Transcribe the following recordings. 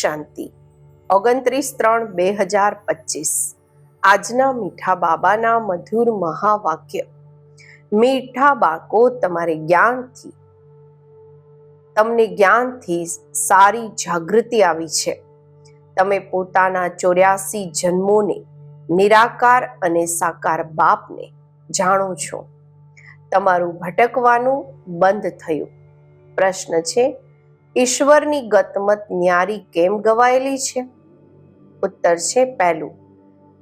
શાંતિ. ઓગણત્રીસ ત્રણ બે હજાર પચીસ. આજના મીઠા બાબાના મધુર મહાવાક્ય. મીઠા બાકો તમારે જ્ઞાનથી, તમને જ્ઞાનથી સારી જાગૃતિ આવી છે. તમે પોતાના ચોર્યાસી જન્મોને નિરાકાર અને સાકાર બાપને જાણો છો. તમારું ભટકવાનું બંધ થયું. પ્રશ્ન છે ઈશ્વરની ગતમત ન્યારી કેમ ગવાયેલી છે? ઉત્તર છે પહેલું.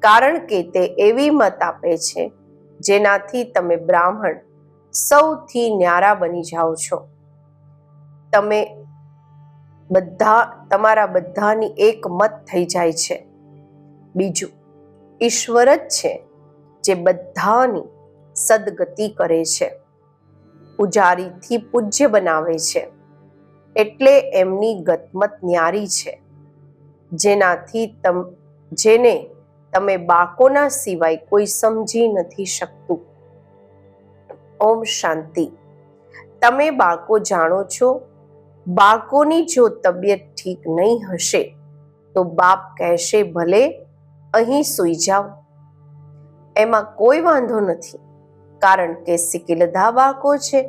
કારણ કે તે એવી મત આપે છે, જેનાથી તમે બ્રાહ્મણ સૌથી ન્યારા બની જાઓ છો. તમે બધા, તમારા બધાની એક મત થઈ જાય છે. બીજું, ઈશ્વર જ છે, જે બધાની સદગતિ કરે છે. પૂજારીથી પૂજ્ય બનાવે છે. એટલે એમની ગતમત ન્યારી છે. જેનાથી તમ, જેને તમે બાળકોના સિવાય કોઈ સમજી નથી શકતું. ઓમ શાંતિ. તમે બાળકો જાણો છો બાળકોની જો તબિયત ઠીક નહીં હશે, તો બાપ કહેશે, ભલે, અહીં સૂઈ જાઓ. એમાં કોઈ વાંધો નથી, કારણ કે સિકિલધા બાળકો છે.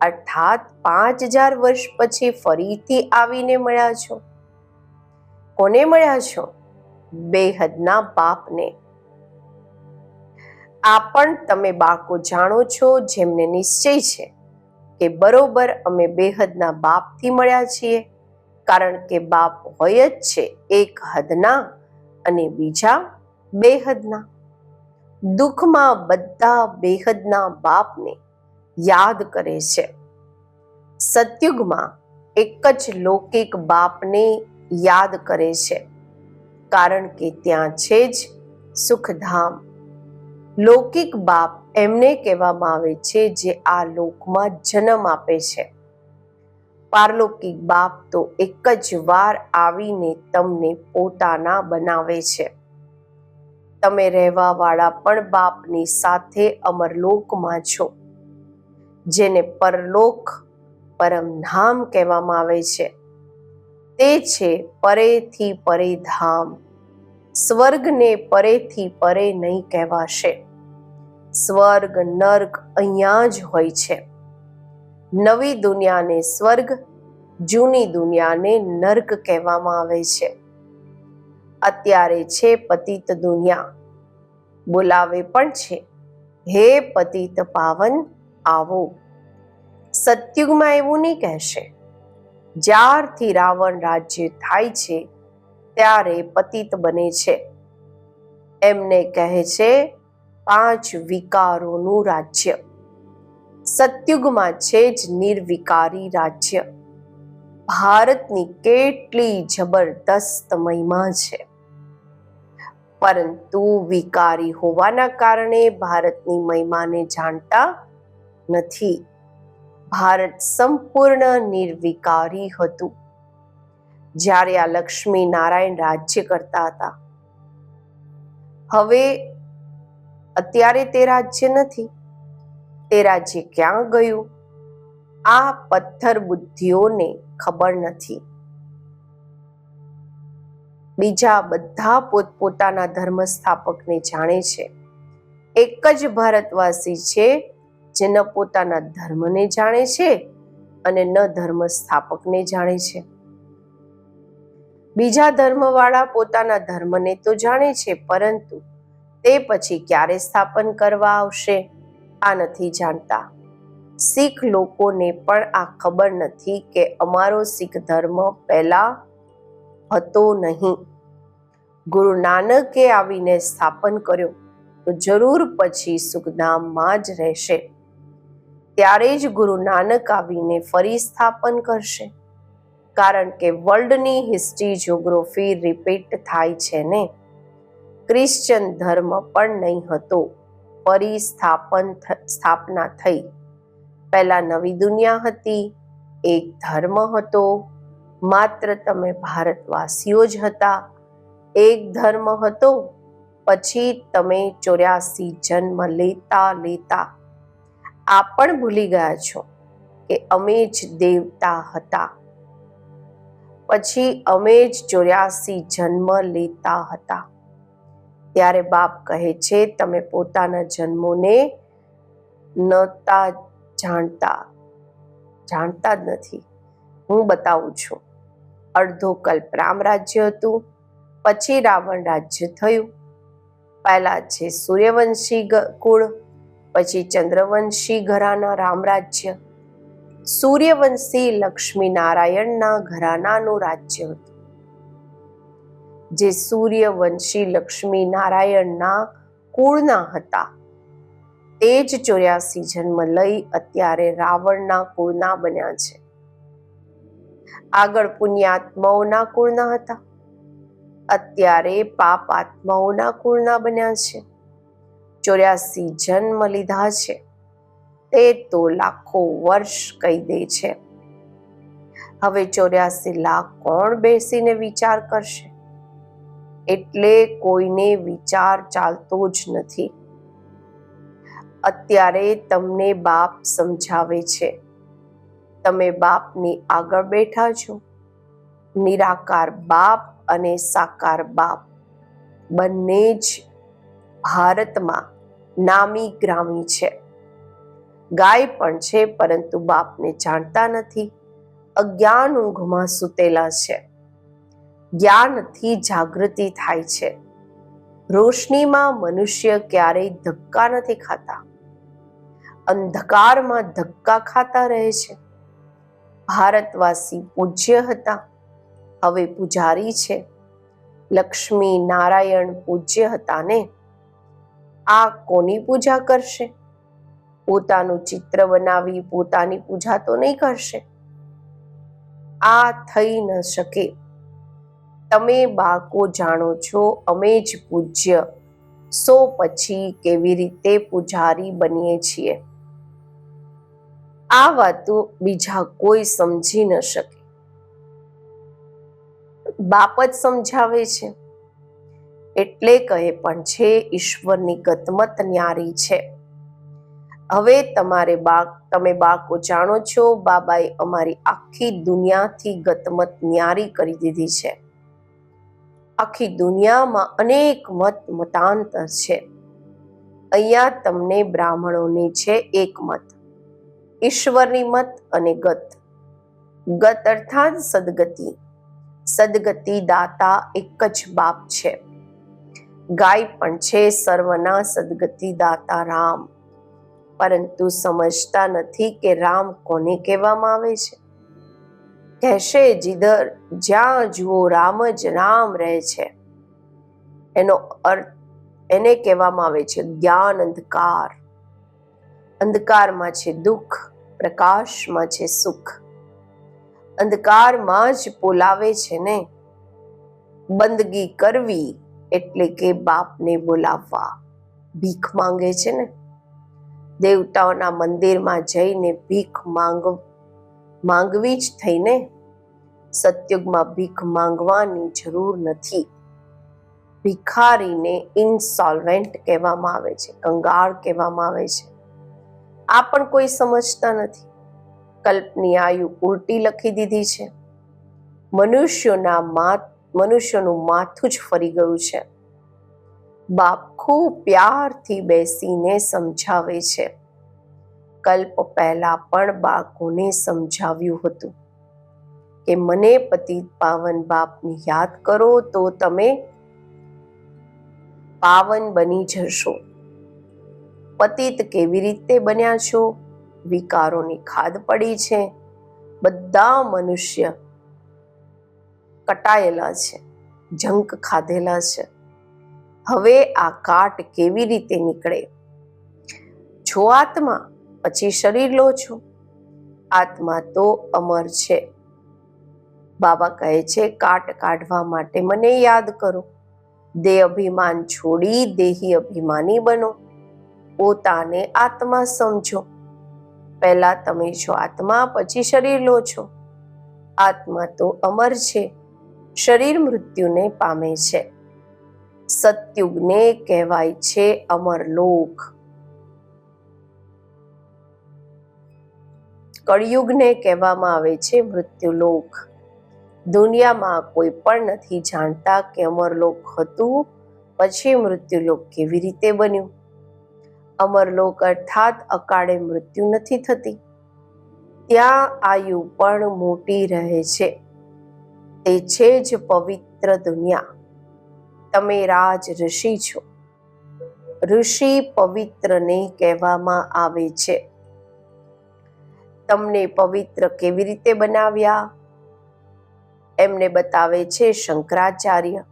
અર્થાત પાંચ હજાર વર્ષ પછી ફરીથી આવીને મળ્યા છો. કોને મળ્યા છો? બેહદના બાપને. આ પણ તમે બાળકો જાણો છો, જેમને નિશ્ચય છે કે બરોબર અમે બેહદના બાપથી મળ્યા છીએ, કારણ કે બાપ હોય જ છે એક હદના અને બીજા બેહદના. દુઃખમાં બધા બેહદના બાપને યાદ કરે છે. સતયુગમાં એક જ લૌકિક બાપને યાદ કરે છે. કારણ કે ત્યાં છે જ સુખધામ. લૌકિક બાપ એમને કહેવામાં આવે છે જે આ લોકમાં જન્મ આપે છે. પારલૌકિક બાપ તો એક જ વાર આવીને તમને પોતાના બનાવે છે. તમે રહેવાવાળા પણ બાપની સાથે અમરલોકમાં છો. જેને પરલોક પરમધામ કહેવામાં આવે છે. તે છે પરેથી પરે ધામ. સ્વર્ગને પરેથી પરે નહીં કહેવાશે. સ્વર્ગ, નર્ક અહીંયા જ હોય છે. નવી દુનિયાને સ્વર્ગ, જૂની દુનિયાને નર્ક કહેવામાં આવે છે. અત્યારે છે પતિત દુનિયા. બોલાવે પણ છે. હે પતિત પાવન આવો. સત્યુગમાં એવું નહીં કહેશે. જ્યારથી રાવણ રાજ્ય થાય છે, ત્યારે પતિત બને છે. એમને કહે છે, પાંચ વિકારોનું રાજ્ય. સત્યુગમાં છે જ નિર્વિકારી રાજ્ય. ભારતની કેટલી જબરદસ્ત મહિમા છે. પરંતુ વિકારી હોવાના કારણે ભારતની મહિમાને જાણતા નથી. ભારત સંપૂર્ણ નિર્વિકારી હતું. જ્યારે આ લક્ષ્મી નારાયણ રાજ્ય કરતા હતા. હવે અત્યારે તે રાજ્ય નથી. તે રાજ્ય ક્યાં ગયું? આ પથ્થર બુદ્ધિઓને ખબર નથી. બીજા બધા પોતપોતાના ધર્મ સ્થાપકને જાણે છે. એક જ ભારતવાસી છે જે ન પોતાના ધર્મને જાણે છે અને ન ધર્મ સ્થાપકને જાણે છે. બીજા ધર્મવાળા પોતાના ધર્મને તો જાણે છે, પરંતુ તે પછી ક્યારે સ્થાપન કરવા આવશે, આ નથી જાણતા. શીખ લોકોને પણ આ ખબર નથી કે અમારો શીખ ધર્મ પહેલા હતો નહીં. ગુરુ નાનકે આવીને સ્થાપન કર્યો, તો જરૂર પછી સુખધામમાં જ રહેશે. ત્યારે જ ગુરુ નાનક આવીને ફરી સ્થાપન કરશે. કારણ કે વર્લ્ડની હિસ્ટ્રી જ્યોગ્રોફી રિપીટ થાય છે ને. ક્રિશ્ચન ધર્મ પણ નહીં હતો. ફરી સ્થાપન સ્થાપના થઈ. પહેલા નવી દુનિયા હતી, એક ધર્મ હતો. માત્ર તમે ભારતવાસીઓ જ હતા. એક ધર્મ હતો. પછી તમે ચોર્યાસી જન્મ લેતા લેતા આ પણ ભૂલી ગયા છો કે અમે જ દેવતા હતા. પછી અમે જ ચોર્યાસી જન્મ લેતા હતા. ત્યારે બાપ કહે છે, તમે પોતાના જન્મોને નતા જાણતા. જાણતા જ નથી. હું બતાવું છું. અડધો કલ્પ રામ રાજ્ય હતું. પછી રાવણ રાજ્ય થયું. પહેલા છે સૂર્યવંશી કુળ પછી ચંદ્રવંશી ઘરાના રામ રાજ્ય સૂર્યવંશી લક્ષ્મી નારાયણના ઘરાનાનું રાજ્ય હતું. જે સૂર્યવંશી લક્ષ્મી નારાયણના કુળના હતા, તે જ ચોર્યાસી જન્મ લઈ અત્યારે રાવણના કુળના બન્યા છે. આગળ પુણ્યાત્માઓના કુળના હતા, અત્યારે પાપ આત્માઓના કુળના બન્યા છે. ચોર્યાસી જન્મ લીધા છે. તે તો લાખો વર્ષ કહી દે છે. હવે ચોર્યાસી લાખ કોણ બેસીને વિચાર કરશે? એટલે કોઈને વિચાર ચાલતો જ નથી. અત્યારે તમને બાપ સમજાવે છે. તમે બાપની આગળ બેઠા છો. નિરાકાર બાપ અને સાકાર બાપ. બંને જ ભારતમાં નામી ગ્રામી છે. ગાય પણ છે, પરંતુ બાપને જાણતા નથી. અજ્ઞાન ઊંઘમાં સૂતેલા છે. જ્ઞાનથી જાગૃતિ થાય છે. રોશનીમાં મનુષ્ય ક્યારેય ધક્કા નથી ખાતા. અંધકારમાં ધક્કા ખાતા રહે છે. ભારતવાસી પૂજ્ય હતા. હવે પૂજારી છે. લક્ષ્મી નારાયણ પૂજ્ય હતા ને આ કોની પૂજા કરશે? પોતાનું ચિત્ર બનાવી પોતાની પૂજા તો નહીં કરશે? આ થઈ ન શકે. તમે બાળકો જાણો છો, અમે જ પૂજ્ય. સો પછી કેવી રીતે પૂજારી બનીએ છીએ? આ વાતો બીજા કોઈ સમજી ન શકે. બાપ જ સમજાવે છે. એટલે કહે, પણ છે ઈશ્વરની ગતમત ન્યારી છે. હવે તમારે બા તમે બાળકો જાણો છો, બાબાએ અમારી આખી દુનિયાથી ગતમત ન્યારી કરી દીધી છે. આખી દુનિયામાં અનેક મત મતાંતર છે. અહીંયા તમને બ્રાહ્મણોની છે એક મત. ઈશ્વરની મત અને ગત. ગત અર્થાત સદગતિ. સદગતિ દાતા એક જ બાપ છે. ગાય પણ છે સર્વના સદગતિ દાતા રામ. પરંતુ સમજતા નથી કે રામ કોને કહેવામાં આવે છે. કહેશે, જીધર, જ્યાં જુઓ રામ જ રામ રહે છે. એનો અર્થ એને કહેવામાં આવે છે, જ્ઞાન અંધકાર. અંધકારમાં છે દુઃખ, પ્રકાશમાં છે સુખ. અંધકારમાં જ બોલાવે છે ને, બંદગી કરવી એટલે કે બાપને બોલાવવા. ભીખ માંગે છે ને? દેવતાઓના મંદિરમાં જઈને ભીખ માંગ, માંગવી જ થઈને સત્યુગમાં ભીખ માંગવાની જરૂર નથી. ભિખારીને ઇન્સોલ્વેન્ટ કહેવામાં આવે છે, કંગાળ કહેવામાં આવે છે. આ પણ કોઈ સમજતા નથી. કલ્પની આયુ ઉલટી લખી દીધી છે. મનુષ્યોના માત મનુષ્યનું માથું જ ફરી ગયું છે. બાપ ખૂબ પ્યારથી બેસીને સમજાવે છે. કલ્પ પહેલા પણ બાળકોને સમજાવ્યું હતું કે, મને પતિત પાવન બાપને યાદ કરો તો તમે પાવન બની જશો. પતિત કેવી રીતે બન્યા છો? વિકારોની ખાદ પડી છે. બધા મનુષ્ય કટાયેલા છે, જંક ખાધેલા છે. હવે આ કાટ કેવી રીતે નીકળે? છો આત્મા, પછી શરીર લો છો. આત્મા તો અમર છે. બાબા કહે છે, કાટ કાઢવા માટે મને યાદ કરો. દેહ અભિમાન છોડી દેહી અભિમાની બનો. પોતાને આત્મા સમજો. પહેલા તમે છો આત્મા, પછી શરીર લો છો. આત્મા તો અમર છે. શરીર મૃત્યુને પામે છે. સતયુગને કહેવાય છે અમરલોક. કળિયુગને કહેવામાં આવે છે મૃત્યુલોક. દુનિયામાં કોઈ પણ નથી જાણતા કે અમરલોક હતું, પછી મૃત્યુલોક કેવી રીતે બન્યું? અમરલોક અર્થાત અકાળે મૃત્યુ નથી થતી. ત્યાં આયુ પણ મોટી રહે છે. તે છે જ પવિત્ર દુનિયા. તમે રાજ ઋષિ છો. ઋષિ પવિત્રને કહેવામાં આવે છે. તમને પવિત્ર કેવી રીતે બનાવ્યા? એમને બતાવે છે શંકરાચાર્ય.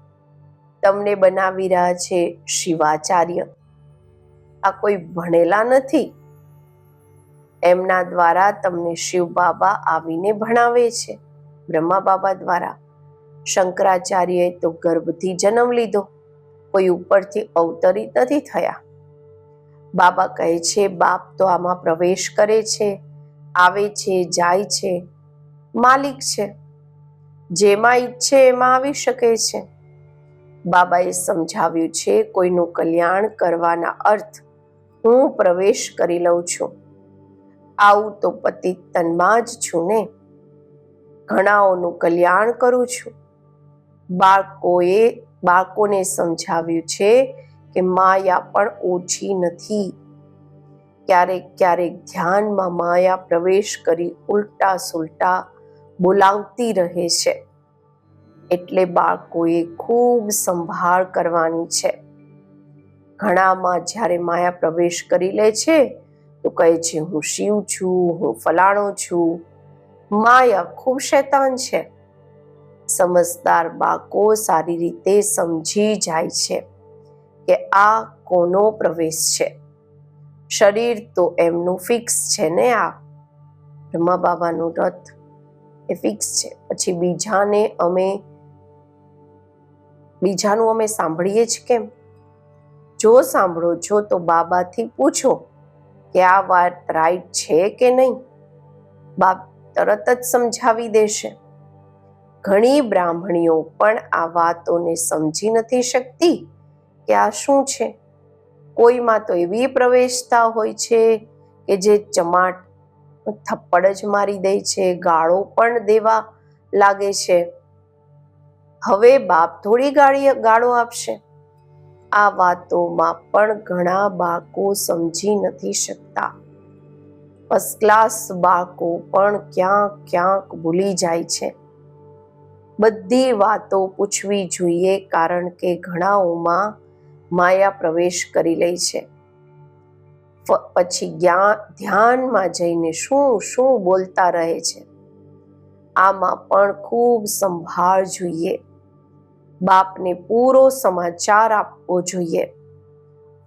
તમને બનાવી રહ્યા છે શિવાચાર્ય. આ કોઈ ભણેલા નથી? એમના દ્વારા તમને શિવ બાબા આવીને ભણાવે છે. બ્રહ્મા બાબા દ્વારા. શંકરાચાર્યએ તો ગર્ભથી જન્મ લીધો. કોઈ ઉપરથી અવતરિત નથી થયા. બાબા કહે છે, બાપ તો આમાં પ્રવેશ કરે છે, આવે છે, જાય છે, માલિક છે, જેમાં ઈચ્છે એમાં આવી શકે છે. બાબાએ સમજાવ્યું છે, કોઈનું કલ્યાણ કરવાના અર્થ હું પ્રવેશ કરી લઉં છું. આવું તો પતિ તનમાં જ છું ને. ઘણાઓનું કલ્યાણ કરું છું. બાળકોએ, બાળકોને સમજાવ્યું છે કે માયા પણ ઓછી નથી. ક્યારેક ક્યારેક ધ્યાનમાં માયા પ્રવેશ કરી ઉલટા સુલટા બોલાવતી રહે છે. એટલે બાળકોએ ખૂબ સંભાળ કરવાની છે. ઘણામાં જ્યારે માયા પ્રવેશ કરી લે છે, તો કહે છે, હું શિવ છું, હું ફલાણો છું. માયા ખૂબ શૈતાન છે. સમજદાર બાળકો સારી રીતે સમજી જાય છે કે આ કોનો પ્રવેશ છે. શરીર તો એમનું ફિક્સ છે ને આ? બ્રહ્મા બાબાનું રથ એ ફિક્સ છે. પછી બીજાને અમે, બીજાનું અમે સાંભળીએ જ કેમ? જો સાંભળો છો તો બાબાથી પૂછો કે આ વાત રાઈટ છે કે નહીં? બાપ તરત જ સમજાવી દેશે. ઘણી બ્રાહ્મણીઓ પણ આ વાતોને સમજી નથી શકતી કે આ શું છે. કોઈમાં તો એવી પ્રવેશતા હોય છે કે જે ચમાટ, થપ્પડ જ મારી દે છે, ગાળો પણ દેવા લાગે છે. હવે બાપ થોડી ગાળી ગાળો આપશે. આ વાતોમાં પણ ઘણા બાળકો સમજી નથી શકતા. ફર્સ્ટ ક્લાસ બાળકો પણ ક્યાંક ક્યાંક ભૂલી જાય છે. બધી વાતો પૂછવી જોઈએ કારણ કે ઘણાઓમાં માયા પ્રવેશ કરી લે છે. પછી ધ્યાનમાં જઈને શું શું બોલતા રહે છે? આમાં પણ ખૂબ સંભાળ જોઈએ. બાપને પૂરો સમાચાર આપવો જોઈએ.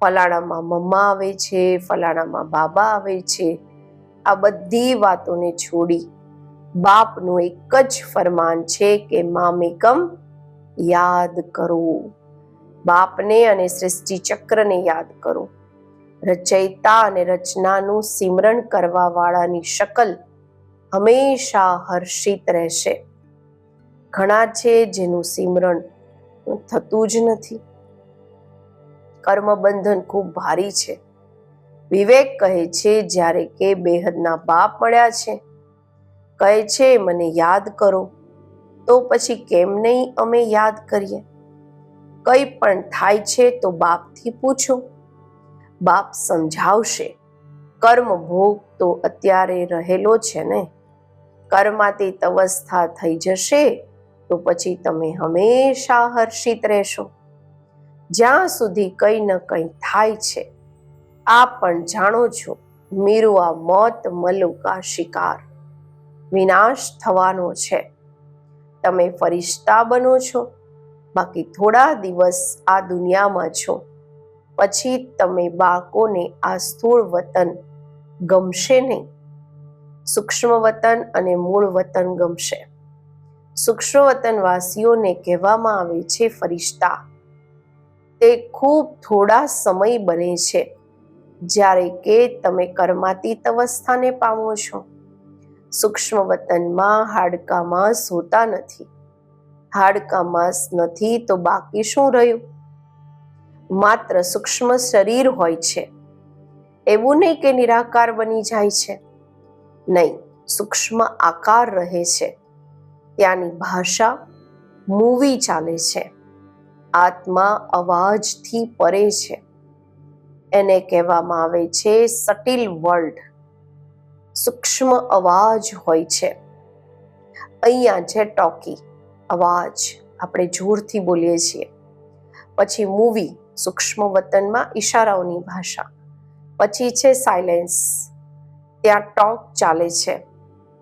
ફલાણામાં મમ્મા આવે છે, ફલાણામાં બાબા આવે છે. આ બધી વાતોને છોડી બાપનું એક જ ફરમાન છે કે, મામેકમ યાદ કરો. બાપને અને સૃષ્ટિ ચક્રને યાદ કરો. રચયિતા અને રચનાનું સિમરણ કરવા વાળાની શકલ હંમેશા હર્ષિત રહેશે. ઘણા છે જેનું સિમરણ થતું જ નથી. કર્મબંધન ખૂબ ભારી છે. વિવેક કહે છે, જ્યારે કે બેહદના બાપ મળ્યા છે કહે છે, મને યાદ કરો. તો પછી કેમ નહીં અમે યાદ કરીએ? કંઈ પણ થાય છે તો બાપથી પૂછો. બાપ સમજાવશે. કર્મ ભોગ તો અત્યારે રહેલો છે ને? કર્માતી તવસ્થા થઈ જશે તો પછી તમે હંમેશા હર્ષિત રહેશો. જ્યાં સુધી કંઈ ન કંઈ થાય છે. આ પણ જાણો છો, મીરુઆ મોત મલુકા શિકાર. વિનાશ થવાનો છે. તમે ફરિશ્તા બનો છો. બાકી થોડા દિવસ આ દુનિયામાં છો. પછી તમે બાળકોને આ સ્થૂળ વતન ગમશે નહીં. સૂક્ષ્મ વતન અને મૂળ વતન ગમશે. સૂક્ષ્મ વતનવાસીઓને કહેવામાં આવે છે ફરિશ્તા. તે ખૂબ થોડા સમય બને છે. જ્યારે કે તમે કર્માતીત અવસ્થાને પામો છો. સૂક્ષ્મ વતનમાં હાડકા માંસ હોતા નથી. હાડકા માંસ નથી તો બાકી શું રહ્યું? માત્ર સૂક્ષ્મ શરીર હોય છે. એવું નહીં કે નિરાકાર બની જાય છે. નહીં, સૂક્ષ્મ આકાર રહે છે. ત્યાંની ભાષા મૂવી ચાલે છે. આત્મા અવાજથી પરે છે. એને કહેવામાં આવે છે સટિલ વર્લ્ડ. સૂક્ષ્મ અવાજ હોય છે. અહીંયા છે ટોકી, અવાજ આપણે જોરથી બોલીએ છીએ. પછી મૂવી, સૂક્ષ્મ વતનમાં ઈશારાઓની ભાષા. પછી છે સાયલેન્સ. ત્યાં ટોક ચાલે છે.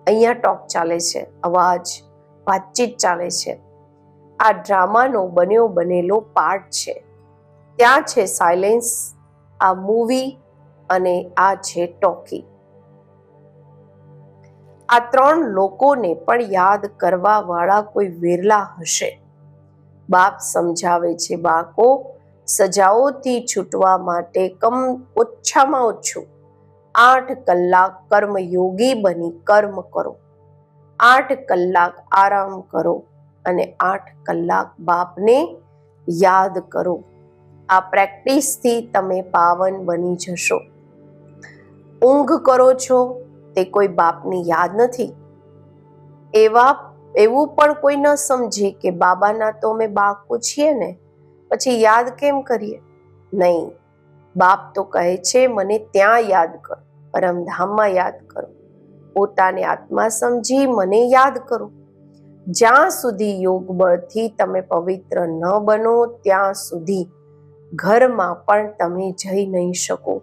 અહીંયા ટોક ચાલે છે. અવાજ, વાતચીત ચાલે છે. આ ડ્રામાનો બન્યો બનેલો પાર્ટ છે. ત્યાં છે સાયલેન્સ, આ મૂવી અને આ છે ટોકી. આ ત્રણ લોકોને પણ યાદ કરવા વાળા કોઈ વિરલા હશે. બાપ સમજાવે છે, બાળકો, સજાઓથી છૂટવા માટે કમ ઓછામાં ઓછું આઠ કલાક કર્મયોગી બની કર્મ કરો. આઠ કલાક આરામ કરો અને આઠ કલાક બાપને યાદ કરો. આ પ્રેક્ટિસથી તમે પાવન બની જશો. ઊંઘ કરો છો તે કોઈ બાપની યાદ નથી. એવા એવું પણ કોઈ ન સમજે કે બાબાના તો અમે બાળકો છીએ ને, પછી યાદ કેમ કરીએ? નહીં. બાપ તો કહે છે, મને ત્યાં યાદ કરો, પરમધામમાં યાદ કરો. પોતાને આત્મા સમજી મને યાદ કરો. જ્યાં સુધી યોગ બળથી તમે પવિત્ર ન બનો, ત્યાં સુધી ઘરમાં પણ તમે જઈ નહીં શકો.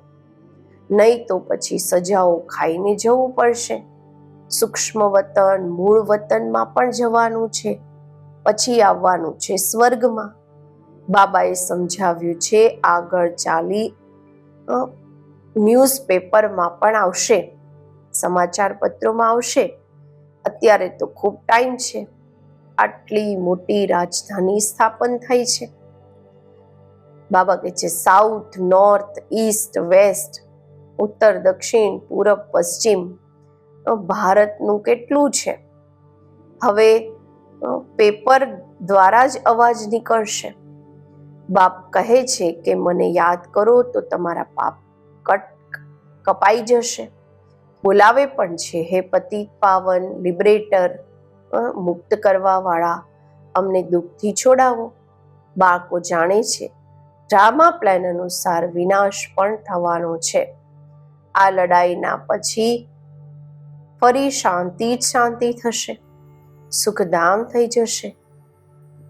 નહીં તો પછી સજાઓ ખાઈને જવું પડશે. સૂક્ષ્મ વતન મૂળ વતનમાં પણ જવાનું છે. પછી આવવાનું છે સ્વર્ગમાં. બાબાએ સમજાવ્યું છે આગળ ચાલી ન્યૂઝપેપરમાં પણ આવશે. સમાચાર પત્રોમાં આવશે. અત્યારે તો ખૂબ ટાઈમ છે. આટલી મોટી રાજધાની સ્થાપન થઈ છે. બાબા કહે છે, સાઉથ, નોર્થ, ઈસ્ટ, વેસ્ટ. ઉત્તર, દક્ષિણ, પૂરબ, પશ્ચિમ ભારતનું કેટલું છે? હવે પેપર દ્વારા જ અવાજ નીકળશે. બાપ કહે છે કે, મને યાદ કરો તો તમારા પાપ કટ કપાઈ જશે. બોલાવે પણ છે, હે પતિ પાવન, લિબરેટર મુક્ત કરવા વાળા અમને દુઃખથી છોડાવો. બાળકો જાણે છે, ડ્રામા પ્લાન અનુસાર વિનાશ પણ થવાનો છે. આ લડાઈના પછી ફરી શાંતિ જ શાંતિ થશે. સુખધામ થઈ જશે.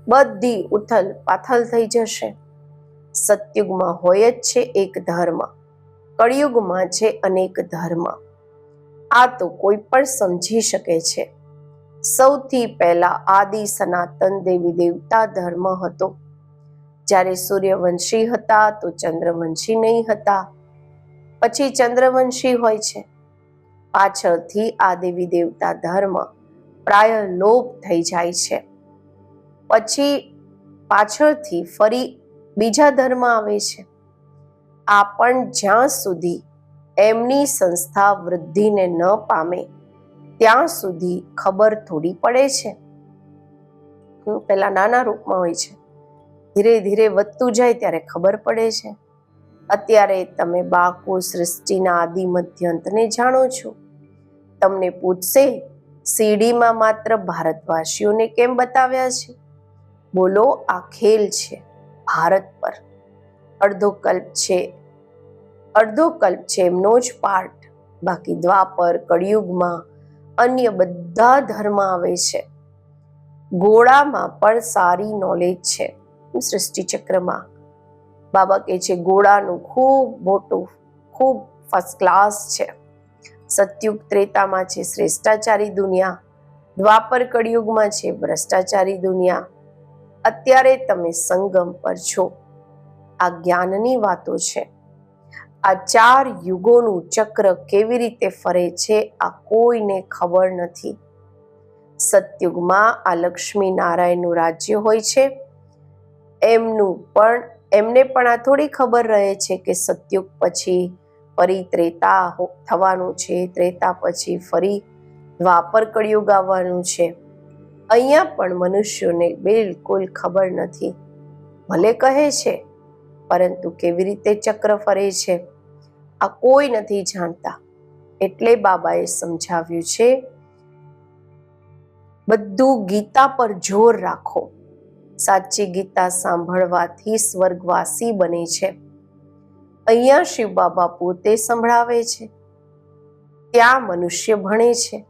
બધી ઉથલ પાથલ થઈ જશે. સતયુગમાં હોય જ છે એક ધર્મ. કળિયુગમાં છે અનેક ધર્મ. આ તો કોઈ પણ સમજી શકે છે. સૌથી પહેલા આદિ સનાતન દેવી દેવતા ધર્મ હતો. જ્યારે સૂર્યવંશી હતા તો ચંદ્રવંશી નહીં હતા. પછી ચંદ્રવંશી હોય છે. પાછળથી આ દેવી દેવતા ધર્મ પ્રાય લોપ થઈ જાય છે. પછી પાછળથી ફરી બીજા ધર્મ આવે છે. આ પણ જ્યાં સુધી એમની સંસ્થા વૃદ્ધિને ન પામે, ત્યાં સુધી ખબર થોડી પડે છે. પેલા નાના રૂપમાં હોય છે. ધીરે ધીરે વધતું જાય ત્યારે ખબર પડે છે. અત્યારે તમે બાકો સૃષ્ટિના આદિ મધ્યંતને જાણો છો. તમને પૂછશે, સીડીમાં માત્ર ભારતવાસીઓને કેમ બતાવ્યા છે? બોલો, આ ખેલ છે ભારત પર. અડધો કલ્પ છે, અડધો કલ્પ છે એમનો જ પાર્ટ બાકી દ્વાપર, કળિયુગમાં અન્ય બધા ધર્મ આવે છે. ગોળામાં પણ સારી નોલેજ છે સૃષ્ટિ ચક્રમાં બાબા કહે છે, ગોળાનું ખૂબ મોટું, ખૂબ ફર્સ્ટ ક્લાસ છે. સતયુગ ત્રેતામાં છે, શ્રેષ્ઠાચારી દુનિયા. દ્વાપર કળિયુગમાં છે, ભ્રષ્ટાચારી દુનિયા. અત્યારે તમે સંગમ પર છો. આ જ્ઞાનની વાતો છે. આ ચાર યુગોનું ચક્ર કેવી રીતે ફરે છે, આ કોઈને ખબર નથી. સતયુગમાં આ લક્ષ્મી નારાયણનું રાજ્ય હોય છે. એમનું પણ એમને પણ આ થોડી ખબર રહે છે કે સત્યુગ પછી ફરી ત્રેતા થવાનું છે. ત્રેતા પછી ફરી વાપર કળિયુગ આવવાનું છે. અહીંયા પણ મનુષ્યોને બિલકુલ ખબર નથી. ભલે કહે છે, પરંતુ કેવી રીતે ચક્ર ફરે છે, આ કોઈ નથી જાણતા. એટલે બાબાએ સમજાવ્યું છે, બધું ગીતા પર જોર રાખો. સાચી ગીતા સાંભળવાથી સ્વર્ગવાસી બને છે. અહીંયા શિવ બાબા પોતે સંભળાવે છે. ત્યાં મનુષ્ય ભણે છે.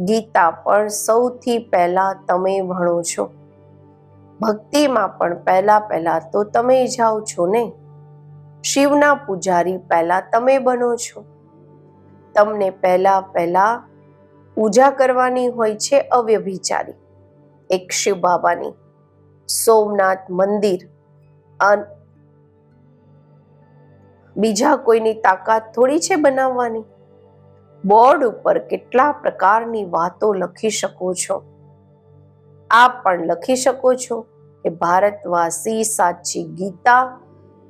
ગીતા પણ સૌથી પહેલા તમે ભણો છો. ભક્તિમાં પણ પહેલા પહેલા તો તમે જાઓ છો ને? શિવના પૂજારી પહેલા તમે બનો છો. તમને પહેલા પહેલા પૂજા કરવાની હોય છે અવ્યભિચારી. એક શિવ બાબાની સોમનાથ મંદિર બીજા કોઈની તાકાત થોડી છે બનાવવાની? બોર્ડ ઉપર કેટલા પ્રકારની વાતો લખી શકો છો? આપ પણ લખી શકો છો કે ભારતવાસી સાચી ગીતા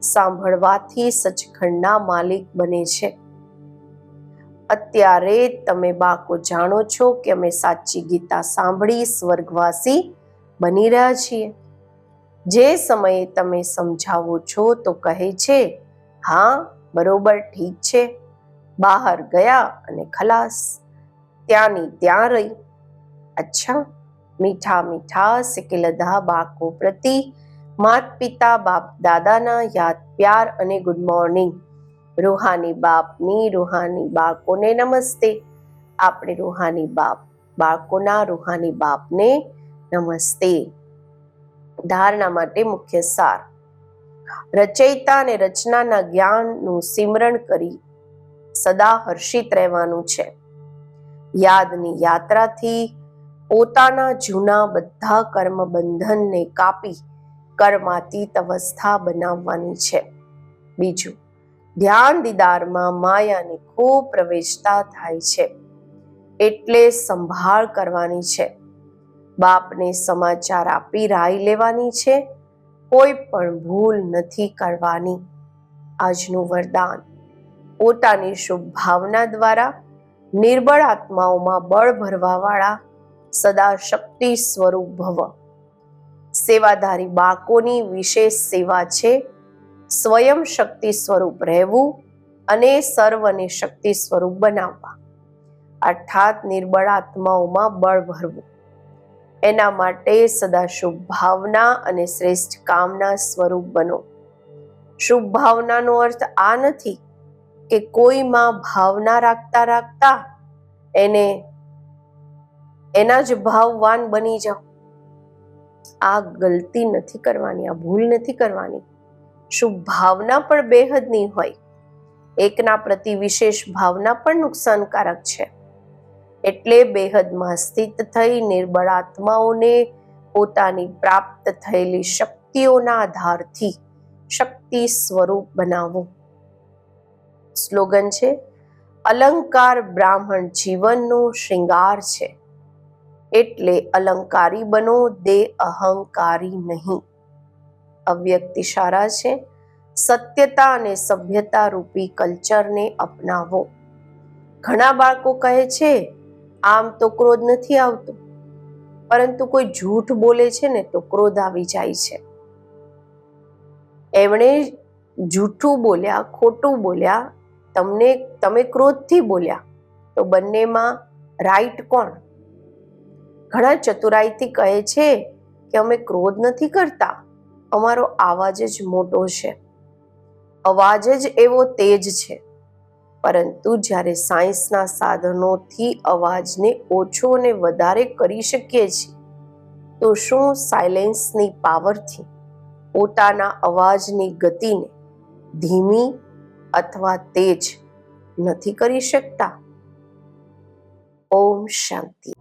સાંભળવાથી સચખંડના માલિક બને છે. અત્યારે તમે બાકો જાણો છો કે અમે સાચી ગીતા સાંભળી સ્વર્ગવાસી બની રહ્યા છીએ. જે સમયે તમે સમજાવો છો તો કહે છે, હા, બરોબર, ઠીક છે. બહાર ગયા અને ખલાસ, ત્યાંની ત્યાં રહી. અચ્છા, મીઠા મીઠા સિકેલધા બાળકો પ્રતિ માત પિતા બાપ દાદાના યાદ, પ્યાર અને ગુડ મોર્નિંગ રૂહાની બાપની રૂહાની બાળકોને નમસ્તે. આપણે રૂહાની બાપ, બાળકોના રૂહાની બાપને નમસ્તે. ધારણા માટે મુખ્ય સાર. રચયિતા અને રચનાના જ્ઞાનનું સિમરણ કરી સદા હર્ષિત રહેવાનું છે. યાદની યાત્રાથી પોતાના જૂના બધા કર્મ બંધનને કાપી કર્માતીત અવસ્થા બનાવવાની છે. બીજું, ધ્યાન દીદારમાં માયાની ખૂબ પ્રવેશતા થાય છે. એટલે સંભાળ કરવાની છે. બાપને સમાચાર આપી રાઈ લેવાની છે. કોઈ પણ ભૂલ નથી કરવાની. આજનું વરદાન પોતાની શુભ ભાવના દ્વારા, નિર્બળ આત્માઓમાં બળ ભરવાવાળા સદા શક્તિ સ્વરૂપ ભવ. સેવાધારી બાકોની વિશેષ સેવા છે, સ્વયં શક્તિ સ્વરૂપ રહેવું અને સર્વને શક્તિ સ્વરૂપ બનાવવા. અર્થાત નિર્બળ આત્માઓમાં બળ ભરવું. એના માટે સદા શુભ ભાવના અને શ્રેષ્ઠ કામના સ્વરૂપ બનો. શુભ ભાવનાનો અર્થ આ નથી કે કોઈમાં ભાવના રાખતા રાખતા એને, એના જ ભાવવાન બની જાઓ. આ ગલતી નથી કરવાની, આ ભૂલ નથી કરવાની. શુભ ભાવના પણ બેહદની હોય. એકના પ્રતિ વિશેષ ભાવના પણ નુકસાનકારક છે. એટલે બેહદમાં સ્થિત થઈ નિર્બળ આત્માઓને પોતાની પ્રાપ્ત થયેલી શક્તિઓના આધારથી શક્તિ સ્વરૂપ બનાવવું સ્લોગન છે, અલંકાર બ્રાહ્મણ જીવનનો શૃંગાર છે. એટલે અલંકારી બનો, દે અહંકારી નહીં. અવ્યક્ત ઇશારા છે, સત્યતા અને સભ્યતા રૂપી કલ્ચરને અપનાવો. ઘણા બાળકો કહે છે આમ તો ક્રોધ નથી આવતો. પરંતુ કોઈ જૂઠ બોલે છે ને તો ક્રોધ આવી જાય છે. એમણે જૂઠું બોલ્યા, ખોટું બોલ્યા, તમને, તમે ક્રોધથી બોલ્યા? તો બંનેમાં રાઈટ કોણ? ઘણા ચતુરાઈથી કહે છે કે અમે ક્રોધ નથી કરતા. અમારો અવાજ જ મોટો છે. અવાજ જ એવો તેજ છે. પરંતુ જ્યારે સાયન્સના સાધનોથી અવાજને ઓછો અને વધારે કરી શકીએ છીએ, તો શું સાયલેન્સની પાવરથી પોતાના અવાજની ગતિને ધીમી અથવા તેજ નથી કરી શકતા? ઓમ શાંતિ.